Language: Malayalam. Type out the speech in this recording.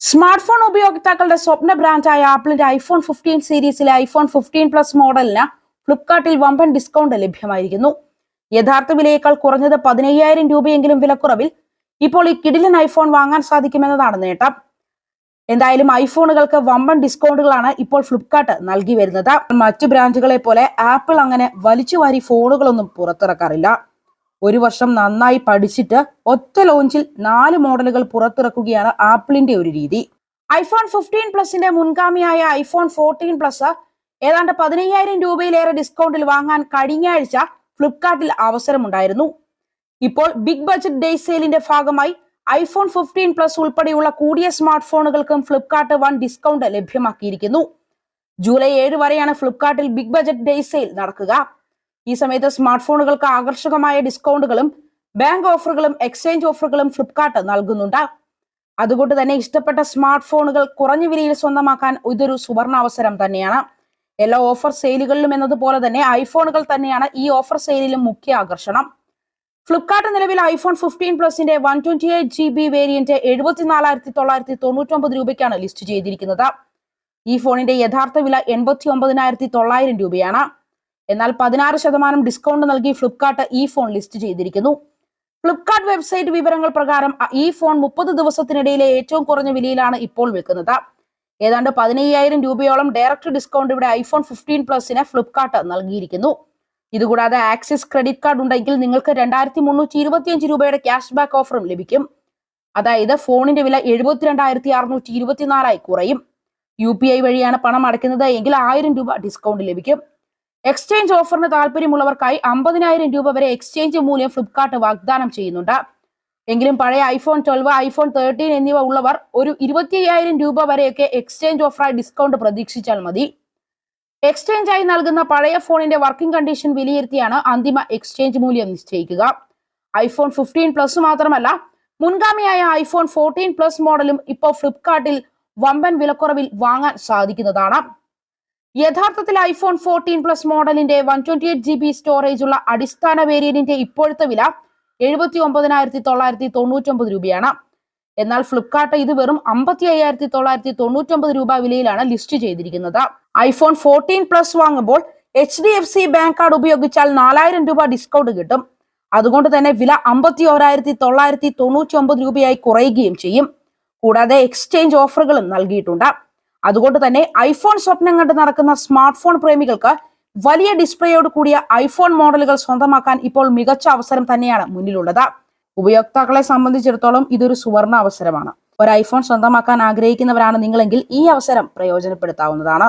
സ്മാർട്ട് ഫോൺ ഉപയോക്താക്കളുടെ സ്വപ്ന ബ്രാൻഡായ ആപ്പിളിന്റെ ഐഫോൺ ഫിഫ്റ്റീൻ സീരീസിലെ ഐഫോൺ ഫിഫ്റ്റീൻ പ്ലസ് മോഡലിന് ഫ്ലിപ്കാർട്ടിൽ വമ്പൻ ഡിസ്കൗണ്ട് ലഭ്യമായിരിക്കുന്നു. യഥാർത്ഥ വിലയേക്കാൾ കുറഞ്ഞത് പതിനയ്യായിരം രൂപയെങ്കിലും വിലക്കുറവിൽ ഇപ്പോൾ ഈ കിടിലൻ ഐഫോൺ വാങ്ങാൻ സാധിക്കുമെന്നതാണ് നേട്ടം. എന്തായാലും ഐഫോണുകൾക്ക് വമ്പൻ ഡിസ്കൗണ്ടുകളാണ് ഇപ്പോൾ ഫ്ലിപ്കാർട്ട് നൽകി വരുന്നത്. മറ്റു ബ്രാൻഡുകളെ പോലെ ആപ്പിൾ അങ്ങനെ വലിച്ചുവാരി ഫോണുകളൊന്നും പുറത്തിറക്കാറില്ല. ഒരു വർഷം നന്നായി പഠിച്ചിട്ട് ഒറ്റ ലോഞ്ചിൽ നാല് മോഡലുകൾ പുറത്തിറക്കുകയാണ് ആപ്പിളിന്റെ ഒരു രീതി. ഐഫോൺ ഫിഫ്റ്റീൻ പ്ലസിന്റെ മുൻഗാമിയായ ഐഫോൺ ഫോർട്ടീൻ പ്ലസ് ഏതാണ്ട് പതിനയ്യായിരം രൂപയിലേറെ ഡിസ്കൗണ്ടിൽ വാങ്ങാൻ കഴിഞ്ഞ ആഴ്ച ഫ്ലിപ്കാർട്ടിൽ അവസരമുണ്ടായിരുന്നു. ഇപ്പോൾ ബിഗ് ബജറ്റ് ഡേ സെയിലിന്റെ ഭാഗമായി ഐഫോൺ ഫിഫ്റ്റീൻ പ്ലസ് ഉൾപ്പെടെയുള്ള കൂടിയ സ്മാർട്ട് ഫോണുകൾക്കും ഫ്ലിപ്കാർട്ട് വൺ ഡിസ്കൗണ്ട് ലഭ്യമാക്കിയിരിക്കുന്നു. ജൂലൈ ഏഴ് വരെയാണ് ഫ്ലിപ്കാർട്ടിൽ ബിഗ് ബജറ്റ് ഡേ സെയിൽ നടക്കുക. ഈ സമയത്ത് സ്മാർട്ട് ഫോണുകൾക്ക് ആകർഷകമായ ഡിസ്കൗണ്ടുകളും ബാങ്ക് ഓഫറുകളും എക്സ്ചേഞ്ച് ഓഫറുകളും ഫ്ലിപ്കാർട്ട് നൽകുന്നുണ്ട്. അതുകൊണ്ട് തന്നെ ഇഷ്ടപ്പെട്ട സ്മാർട്ട് ഫോണുകൾ കുറഞ്ഞ വിലയിൽ സ്വന്തമാക്കാൻ ഇതൊരു സുവർണ അവസരം തന്നെയാണ്. എല്ലാ ഓഫർ സെയിലുകളിലും എന്നതുപോലെ തന്നെ ഐഫോണുകൾ തന്നെയാണ് ഈ ഓഫർ സെയിലിലും മുഖ്യ ആകർഷണം. ഫ്ലിപ്കാർട്ട് നിലവിൽ iPhone fifteen പ്ലസിന്റെ one twenty eight G B variant എഴുപത്തിനാലായിരത്തി തൊള്ളായിരത്തി തൊണ്ണൂറ്റൊമ്പത് രൂപയ്ക്കാണ് ലിസ്റ്റ് ചെയ്തിരിക്കുന്നത്. ഈ ഫോണിന്റെ യഥാർത്ഥ വില എൺപത്തി ഒമ്പതിനായിരത്തി തൊള്ളായിരം രൂപയാണ്. എന്നാൽ പതിനാറ് ശതമാനം ഡിസ്കൗണ്ട് നൽകി ഫ്ലിപ്കാർട്ട് ഈ ഫോൺ ലിസ്റ്റ് ചെയ്തിരിക്കുന്നു. ഫ്ലിപ്കാർട്ട് വെബ്സൈറ്റ് വിവരങ്ങൾ പ്രകാരം ഈ ഫോൺ മുപ്പത് ദിവസത്തിനിടയിലെ ഏറ്റവും കുറഞ്ഞ വിലയിലാണ് ഇപ്പോൾ വിൽക്കുന്നത്. ഏതാണ്ട് പതിനയ്യായിരം രൂപയോളം ഡയറക്റ്റ് ഡിസ്കൗണ്ട് ഇവിടെ ഐഫോൺ ഫിഫ്റ്റീൻ പ്ലസിന് ഫ്ലിപ്കാർട്ട് നൽകിയിരിക്കുന്നു. ഇതുകൂടാതെ ആക്സിസ് ക്രെഡിറ്റ് കാർഡ് ഉണ്ടെങ്കിൽ നിങ്ങൾക്ക് രണ്ടായിരത്തി മുന്നൂറ്റി ഇരുപത്തിയഞ്ച് രൂപയുടെ ക്യാഷ് ബാക്ക് ഓഫറും ലഭിക്കും. അതായത് ഫോണിന്റെ വില എഴുപത്തിരണ്ടായിരത്തി അറുന്നൂറ്റി ഇരുപത്തിനാലായി കുറയും. യു പി ഐ വഴിയാണ് പണം അടയ്ക്കുന്നത് എങ്കിൽ ആയിരം രൂപ ഡിസ്കൗണ്ട് ലഭിക്കും. എക്സ്ചേഞ്ച് ഓഫറിന് താല്പര്യമുള്ളവർക്കായി അമ്പതിനായിരം രൂപ വരെ എക്സ്ചേഞ്ച് മൂല്യം ഫ്ലിപ്കാർട്ട് വാഗ്ദാനം ചെയ്യുന്നുണ്ട്. എങ്കിലും പഴയ ഐഫോൺ ട്വൽവ് ഐഫോൺ തേർട്ടീൻ എന്നിവ ഉള്ളവർ ഒരു ഇരുപത്തി അയ്യായിരം രൂപ വരെയൊക്കെ എക്സ്ചേഞ്ച് ഓഫറായി ഡിസ്കൗണ്ട് പ്രതീക്ഷിച്ചാൽ മതി. എക്സ്ചേഞ്ച് ആയി നൽകുന്ന പഴയ ഫോണിന്റെ വർക്കിംഗ് കണ്ടീഷൻ വിലയിരുത്തിയാണ് അന്തിമ എക്സ്ചേഞ്ച് മൂല്യം നിശ്ചയിക്കുക. ഐഫോൺ ഫിഫ്റ്റീൻ പ്ലസ് മാത്രമല്ല മുൻഗാമിയായ ഐഫോൺ ഫോർട്ടീൻ പ്ലസ് മോഡലും ഇപ്പോൾ ഫ്ലിപ്കാർട്ടിൽ വമ്പൻ വിലക്കുറവിൽ വാങ്ങാൻ സാധിക്കുന്നതാണ്. യഥാർത്ഥത്തിൽ ഐഫോൺ ഫോർട്ടീൻ പ്ലസ് മോഡലിന്റെ one twenty eight G B storage ഉള്ള അടിസ്ഥാന വേരിയന്റിന്റെ ഇപ്പോഴത്തെ വില എഴുപത്തി ഒമ്പതിനായിരത്തി തൊള്ളായിരത്തി തൊണ്ണൂറ്റൊമ്പത് രൂപയാണ്. എന്നാൽ ഫ്ലിപ്കാർട്ട് ഇത് വെറും അമ്പത്തി അയ്യായിരത്തി തൊള്ളായിരത്തി തൊണ്ണൂറ്റൊമ്പത് രൂപ വിലയിലാണ് ലിസ്റ്റ് ചെയ്തിരിക്കുന്നത്. ഐഫോൺ ഫോർട്ടീൻ പ്ലസ് വാങ്ങുമ്പോൾ H D F C bank card ഉപയോഗിച്ചാൽ നാലായിരം രൂപ ഡിസ്കൗണ്ട് കിട്ടും. അതുകൊണ്ട് തന്നെ വില അമ്പത്തി ഓരായിരത്തി തൊള്ളായിരത്തി തൊണ്ണൂറ്റി ഒമ്പത് രൂപയായി കുറയുകയും ചെയ്യും. കൂടാതെ എക്സ്ചേഞ്ച് ഓഫറുകളും നൽകിയിട്ടുണ്ട്. അതുകൊണ്ട് തന്നെ ഐഫോൺ സ്വപ്നം കണ്ട് നടക്കുന്ന സ്മാർട്ട് ഫോൺ പ്രേമികൾക്ക് വലിയ ഡിസ്പ്ലേയോട് കൂടിയ ഐഫോൺ മോഡലുകൾ സ്വന്തമാക്കാൻ ഇപ്പോൾ മികച്ച അവസരം തന്നെയാണ് മുന്നിലുള്ളത്. ഉപയോക്താക്കളെ സംബന്ധിച്ചിടത്തോളം ഇതൊരു സുവർണ അവസരമാണ്. ഒരു ഐഫോൺ സ്വന്തമാക്കാൻ ആഗ്രഹിക്കുന്നവരാണ് നിങ്ങളെങ്കിൽ ഈ അവസരം പ്രയോജനപ്പെടുത്താവുന്നതാണ്.